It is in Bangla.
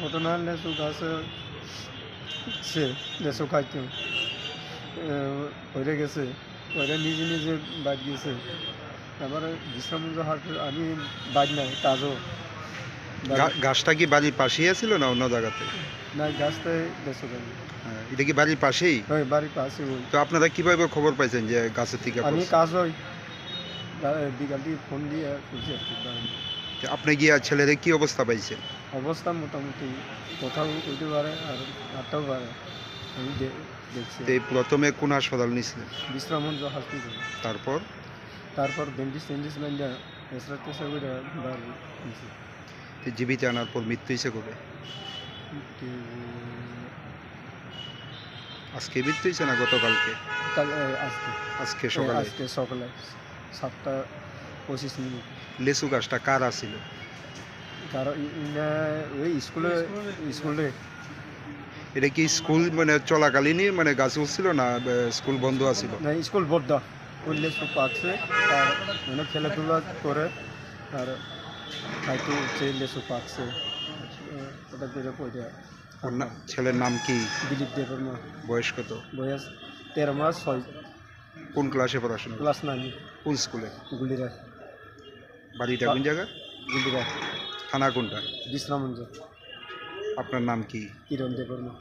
ঘটনা লেসু গাছে সে লেসু খাইতো হয়ে গেছে ওইটা নিজে নিজে বাদ গেছে। তারপরে বিশ্রামগঞ্জ হাট আমি বাদ নাই কাজও গাছটা কি বাড়ির পাশেই ছিল না অন্য জায়গাতে না গাছটাই খাই হ্যাঁ, এটা কি বাড়ির পাশেই? ওই বাড়ির পাশে তো আপনারা কীভাবে খবর পাইছেন যে গাছের থেকে আমি কাজ হই বিকাল দিয়ে ফোন দিয়ে খুঁজছি আর কি আপনি গিয়া ছেলেদের কি অবস্থা পাইছেন? অবস্থা মোটামুটি কোথাও উঠতে পারে আর হাঁটতেও পারে। আমি দে- দেখছি। তো এই প্রথমে কোন হাসপাতাল নিছিলেন বিশ্রামগঞ্জ হসপিটাল তারপর? তারপর ডেন্টিস্ট টেন্টিস্ট লাইনটা এসরা টেসরা করে। তো জীবিত আনার পর মৃত্যু হয়েছে কবে? তো, আজকে মৃত্যু হয়েছে না গতকালকে? কাল এ, আজকে। আজকে সকালে? আজকে সকালে সাতটা পঁচিশ মিনিট। লেসু গাছটা কার আছিল? কারণ ওই স্কুলে স্কুলে। এটা কি স্কুল মানে চলাকালীনই মানে গাছ উঠছিল না আহ, স্কুল বন্ধ আছিল? না স্কুল বদ্ধ উঠলে সব পাচ্ছে আর মানে খেলাধুলা করে আর হয়তো উঠছে লেসু পাচ্ছে ওটা করে পড়ে। ওর না- ছেলের নাম কি? দিলীপ দেবের মা বয়স কত? বয়স তেরো মাস ছয়। কোন ক্লাসে পড়াশোনা ক্লাস নাইন। কোন স্কুলে? গুলিরা। বাড়িটা কোন জায়গা? গুলিরা থানা কোনটা? বিশ্রামঞ্জ আপনার নাম কি? কিরণ দেবের মা